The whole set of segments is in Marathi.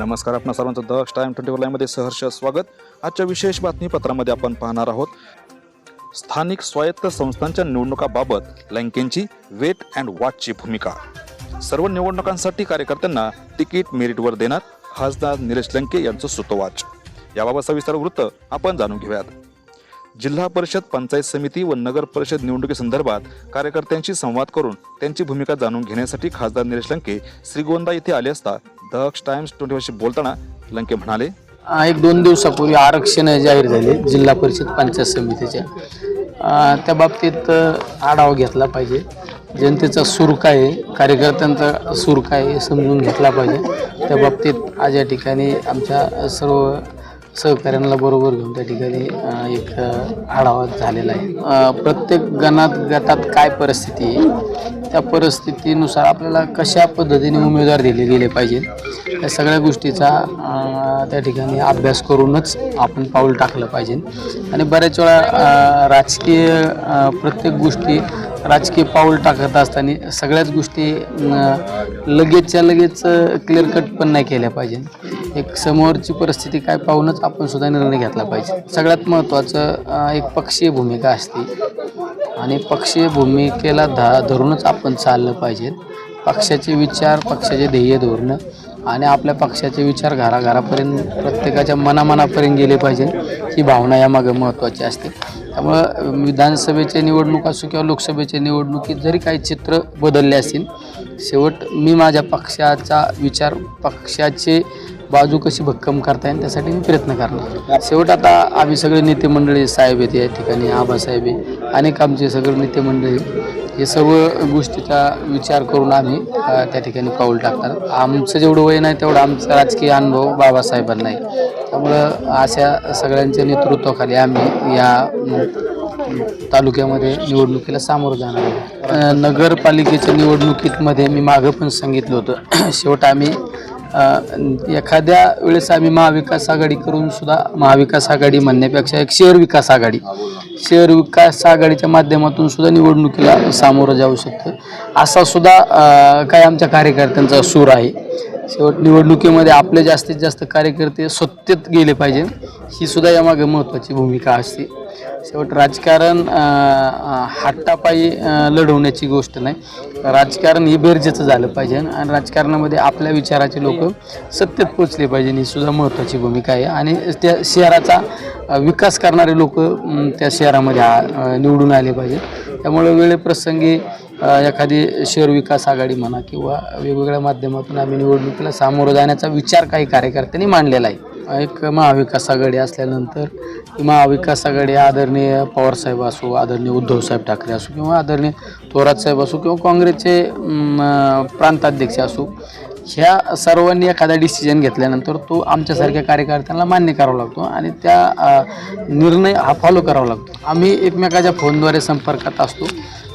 नमस्कार आपणा सर्वांचं द टाइम ट्वेंटी फोर सहर्ष स्वागत. आजच्या विशेष बातमीपत्रामध्ये आपण पाहणार आहोत स्थानिक स्वायत्त संस्थांच्या निवडणुकाबाबत लँकेंची वेट अँड वॉचची भूमिका. सर्व निवडणुकांसाठी कार्यकर्त्यांना तिकीट मेरिटवर देणार खासदार निलेश लंके यांचं सुतोवाच. याबाबत सविस्तर वृत्त आपण जाणून घेऊयात. जिल्हा परिषद पंचायत समिती व नगर परिषद निवडणुकीसंदर्भात कार्यकर्त्यांशी संवाद करून त्यांची भूमिका जाणून घेण्यासाठी खासदार निलेश लंके श्रीगोंदा येथे आले असता द टाइम्स ट्वेंटी फोरशी बोलताना लंके म्हणाले एक दोन दिवसापूर्वी आरक्षण जाहीर झाले जिल्हा परिषद पंचायत समितीच्या. त्या बाबतीत आढावा घेतला पाहिजे. जनतेचा सूर काय आहे कार्यकर्त्यांचा सूर काय आहे हे समजून घेतला पाहिजे. त्या बाबतीत आज या ठिकाणी आमच्या सर्व सहकाऱ्यांना बरोबर घेऊन त्या ठिकाणी एक आढावा झालेला आहे. प्रत्येक गणात गटात काय परिस्थिती आहे त्या परिस्थितीनुसार आपल्याला कशा पद्धतीने उमेदवार दिले गेले पाहिजे या सगळ्या गोष्टीचा त्या ठिकाणी अभ्यास करूनच आपण पाऊल टाकलं पाहिजे. आणि बऱ्याच वेळा राजकीय प्रत्येक गोष्टी राजकीय पाऊल टाकत असताना सगळ्याच गोष्टी लगेचच्या लगेच क्लिअर कट पण नाही केल्या पाहिजे. एक समोरची परिस्थिती काय पाहूनच आपण सुद्धा निर्णय घेतला पाहिजे. सगळ्यात महत्त्वाचं एक पक्षीय भूमिका असते. आणि पक्षीय भूमिकेला धा धरूनच आपण चाललं पाहिजे. पक्षाचे विचार पक्षाचे ध्येय धोरणं आणि आपल्या पक्षाचे विचार घराघरापर्यंत प्रत्येकाच्या मनामनापर्यंत गेले पाहिजे. ही भावना यामागे महत्त्वाची असते. त्यामुळं विधानसभेच्या निवडणूक असो किंवा लोकसभेच्या निवडणुकीत जरी काही चित्र बदलले असतील शेवट मी माझ्या पक्षाचा विचार पक्षाचे बाजू कशी भक्कम करता येईल त्यासाठी मी प्रयत्न करणार. शेवट आता आम्ही सगळे नेते मंडळी साहेब आहेत या ठिकाणी आबासाहेब आहे. अनेक आमचे सगळे नेते मंडळी हे सर्व गोष्टीचा विचार करून आम्ही त्या ठिकाणी पाऊल टाकणार. आमचं जेवढं वय नाही तेवढं आमचा राजकीय अनुभव बाबासाहेबांना आहे. त्यामुळं अशा सगळ्यांच्या नेतृत्वाखाली आम्ही या तालुक्यामध्ये निवडणुकीला सामोरं जाणार नगरपालिकेच्या निवडणुकीमध्ये मी मागं पण सांगितलं होतं. शेवट आम्ही एखाद्या वेळेस आम्ही महाविकास आघाडी करून सुद्धा महाविकास आघाडी म्हणण्यापेक्षा एक शहर विकास आघाडी. शहर विकास आघाडीच्या माध्यमातून सुद्धा निवडणुकीला सामोरं जाऊ शकतं. असा सुद्धा काय काही आमच्या कार्यकर्त्यांचा सूर आहे. शेवट निवडणुकीमध्ये आपले जास्तीत जास्त कार्यकर्ते सत्तेत गेले पाहिजे. ही सुद्धा यामागे महत्त्वाची भूमिका असते. शेवट राजकारण अ, हातापायी लढवण्याची गोष्ट नाही. राजकारण हे बेरजेचं झालं पाहिजे आणि राजकारणामध्ये आपल्या विचाराचे लोक सत्तेत पोचले पाहिजे. ही सुद्धा महत्त्वाची भूमिका आहे. आणि त्या शहराचा विकास करणारे लोक त्या शहरामध्ये निवडून आले पाहिजे. त्यामुळे वेळेप्रसंगी एखादी शहर विकास आघाडी म्हणा किंवा वेगवेगळ्या माध्यमातून आम्ही निवडणुकीला सामोरं जाण्याचा विचार काही कार्यकर्त्यांनी मांडलेला आहे. एक महाविकास आघाडी असल्यानंतर महाविकास आघाडी आदरणीय पवारसाहेब असो आदरणीय उद्धवसाहेब ठाकरे असो किंवा आदरणीय थोरातसाहेब असो किंवा काँग्रेसचे प्रांताध्यक्ष असो ह्या सर्वांनी एखादा डिसिजन घेतल्यानंतर तो आमच्यासारख्या कार्यकर्त्यांना मान्य करावा लागतो आणि त्या निर्णय हा फॉलो करावा लागतो. आम्ही एकमेकाच्या फोनद्वारे संपर्कात असतो.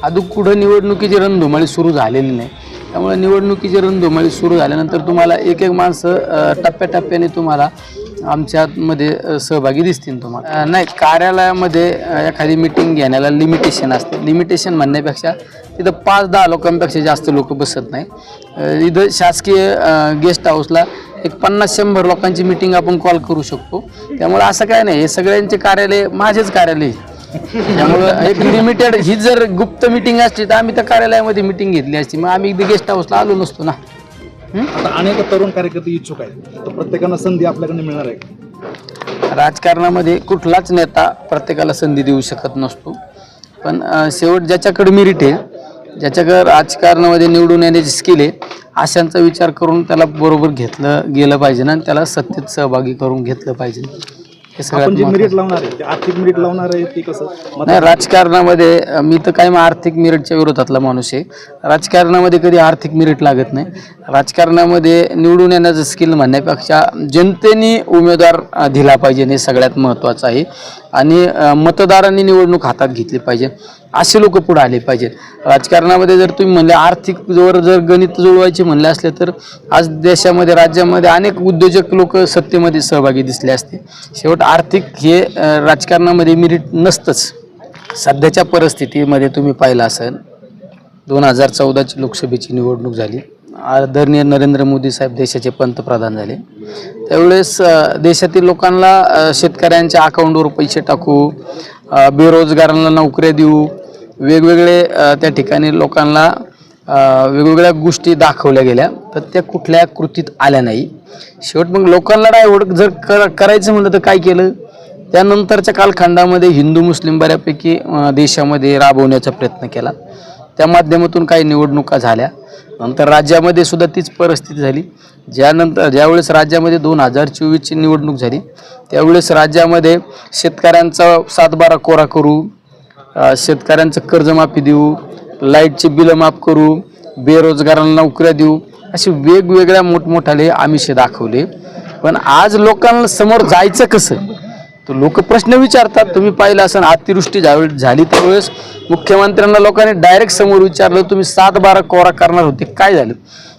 अजून कुठं निवडणुकीची रणधुमाळी सुरू झालेली नाही. त्यामुळे निवडणुकीची रणधुमाळी सुरू झाल्यानंतर तुम्हाला एक एक माणसं टप्प्याटप्प्याने तुम्हाला आमच्यामध्ये सहभागी दिसतील तुम्हाला. नाही कार्यालयामध्ये एखादी मिटिंग घेण्याला लिमिटेशन असते. लिमिटेशन म्हणण्यापेक्षा तिथं पाच दहा लोकांपेक्षा जास्त लोक बसत नाही. इथं शासकीय गेस्ट हाऊसला एक पन्नास शंभर लोकांची मिटिंग आपण कॉल करू शकतो. त्यामुळे असं काय नाही हे सगळ्यांचे कार्यालय माझेच कार्यालय त्यामुळं एक लिमिटेड ही जर गुप्त मिटिंग असली तर आम्ही त्या कार्यालयामध्ये मिटिंग घेतली असती. मग आम्ही गेस्ट हाऊसला आलो नसतो ना. आता अनेक तरुण कार्यकर्ते इच्छुक आहेत. तर प्रत्येकांना संधी आपल्याकडे मिळणार आहे का? राजकारणामध्ये कुठलाच नेता प्रत्येकाला संधी देऊ शकत नसतो. पण अ, शेवट ज्याच्याकडे मेरिट आहे ज्याच्याकडे राजकारणामध्ये निवडून येण्याची स्किल आहे अशांचा विचार करून त्याला बरोबर घेतलं गेलं पाहिजे ना आणि त्याला सत्तेत सहभागी करून घेतलं पाहिजे. आपण जे. मेरिट लावणार आहे ते आर्थिक मेरिट लावणार आहे ते कसं? नाही राजकारणामध्ये मी तर काय मग आर्थिक मेरिटच्या विरोधातला माणूस आहे. राजकारणामध्ये कधी आर्थिक मेरिट लागत नाही. राजकारणामध्ये निवडून येण्याचं स्किल म्हणण्यापेक्षा जनतेने उमेदवार दिला पाहिजे हे सगळ्यात महत्त्वाचं आहे. आणि मतदारांनी निवडणूक हातात घेतली पाहिजे. असे लोक पुढे आले पाहिजेत. राजकारणामध्ये जर तुम्ही म्हणले आर्थिक जोर जर गणित जुळवायचे म्हणले असले तर आज देशामध्ये राज्यामध्ये अनेक उद्योजक लोक सत्तेमध्ये सहभागी दिसले असते. शेवट आर्थिक हे राजकारणामध्ये मिरिट नसतंच. सध्याच्या परिस्थितीमध्ये तुम्ही पाहिलं असेल दोन हजार चौदाची लोकसभेची निवडणूक झाली. आदरणीय नरेंद्र मोदी साहेब देशाचे पंतप्रधान झाले. त्यावेळेस देशातील लोकांना शेतकऱ्यांच्या अकाउंटवर पैसे टाकू बेरोजगारांना नोकऱ्या देऊ वेगवेगळे त्या ठिकाणी लोकांना वेगवेगळ्या गोष्टी दाखवल्या गेल्या तर त्या कुठल्या कृतीत आल्या नाही. शेवट मग लोकांना डायव्हर्ट जर कर करायचं म्हणलं तर काय केलं? त्यानंतरच्या कालखंडामध्ये हिंदू मुस्लिम बऱ्यापैकी देशामध्ये राबवण्याचा प्रयत्न केला. त्या माध्यमातून काही निवडणुका झाल्या. नंतर राज्यामध्ये सुद्धा तीच परिस्थिती झाली. ज्यानंतर ज्यावेळेस राज्यामध्ये दोन हजार चोवीसची निवडणूक झाली त्यावेळेस राज्यामध्ये शेतकऱ्यांचा सातबारा कोरा करू शेतकऱ्यांचं कर्जमाफी देऊ लाईटचे बिलं माफ करू बेरोजगारांना नोकऱ्या देऊ असे वेगवेगळ्या मोठमोठाले आमिषे दाखवले. पण आज लोकांना समोर जायचं कसं? तर लोक प्रश्न विचारतात. तुम्ही पाहिलं असं अतिवृष्टी ज्यावेळी झाली त्यावेळेस मुख्यमंत्र्यांना लोकांनी डायरेक्ट समोर विचारलं तुम्ही सात बारा कोरा करणार होते. काय झालं?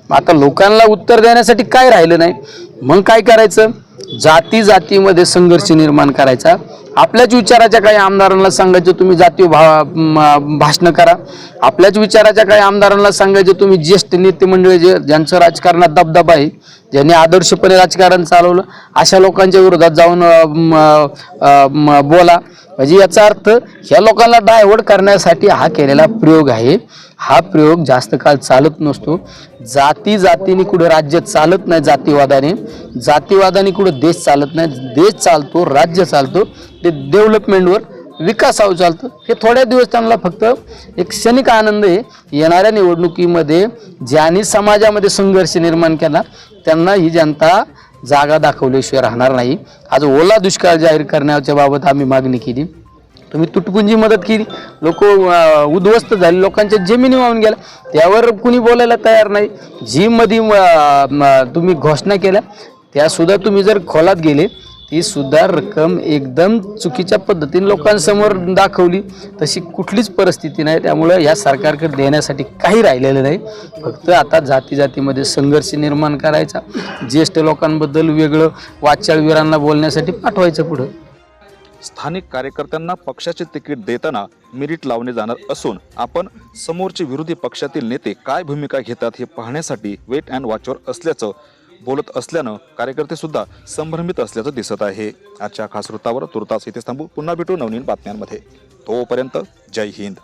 मग आता लोकांना उत्तर देण्यासाठी काय राहिलं नाही? मग काय करायचं? जाती जातीमध्ये संघर्ष निर्माण करायचा. आपल्याच विचाराच्या काही आमदारांना सांगायचं तुम्ही जातीय भा भाषणं करा. आपल्याच विचाराच्या काही आमदारांना सांगायचं तुम्ही ज्येष्ठ नेते मंडळी जे ज्यांचं राजकारणात दबदबा आहे ज्यांनी आदर्शपणे राजकारण चालवलं अशा लोकांच्या विरोधात जाऊन म, म, बोला. म्हणजे याचा अर्थ ह्या लोकांना डायवर्ट करण्यासाठी हा केलेला प्रयोग आहे. हा प्रयोग जास्त काळ चालत नसतो. जाती जातीने कुठं राज्य चालत नाही जातीवादाने. जातीवादाने कुठं देश चालत नाही. देश चालतो राज्य चालतो. ते डेव्हलपमेंटवर विकासावर चालतं. हे थोड्या दिवस त्यांना फक्त एक क्षणिक आनंद आहे. येणाऱ्या निवडणुकीमध्ये ज्यांनी समाजामध्ये संघर्ष निर्माण केला त्यांना ही जनता जागा दाखवल्याशिवाय राहणार नाही. आज ओला दुष्काळ जाहीर करण्याच्या बाबत आम्ही मागणी केली. तुम्ही तुटपुंजी मदत केली. लोक उद्ध्वस्त झाले. लोकांच्या जमिनी वाहून गेल्या. त्यावर कुणी बोलायला तयार नाही. जी मध्ये तुम्ही घोषणा केल्या त्यासुद्धा तुम्ही जर खोलात गेले ती सुद्धा रक्कम एकदम चुकीच्या पद्धतीने लोकांसमोर दाखवली. तशी कुठलीच परिस्थिती नाही. त्यामुळं या सरकारकडे देण्यासाठी काही राहिलेलं नाही. फक्त आता जाती जातीमध्ये संघर्ष निर्माण करायचा. ज्येष्ठ लोकांबद्दल वेगळं वाचाळवीरांना बोलण्यासाठी पाठवायचं पुढं. स्थानिक कार्यकर्त्यांना पक्षाचे तिकीट देताना मिरिट लावले जाणार असून आपण समोरचे विरोधी पक्षातील नेते काय भूमिका घेतात हे पाहण्यासाठी वेट अँड वॉचवर असल्याचं बोलत असल्यानं कार्यकर्ते सुद्धा संभ्रमित असल्याचं दिसत आहे. आजच्या खास वृत्तावर तुर्तास इथे थांबू. पुन्हा भेटू नवनीन बातम्यांमध्ये. तोपर्यंत जय हिंद.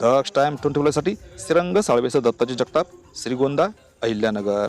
दक्ष टाइम ट्वेंटी फोरसाठी श्रीरंग साळवेसह दत्ताजी जगताप श्रीगोंदा अहिल्यानगर.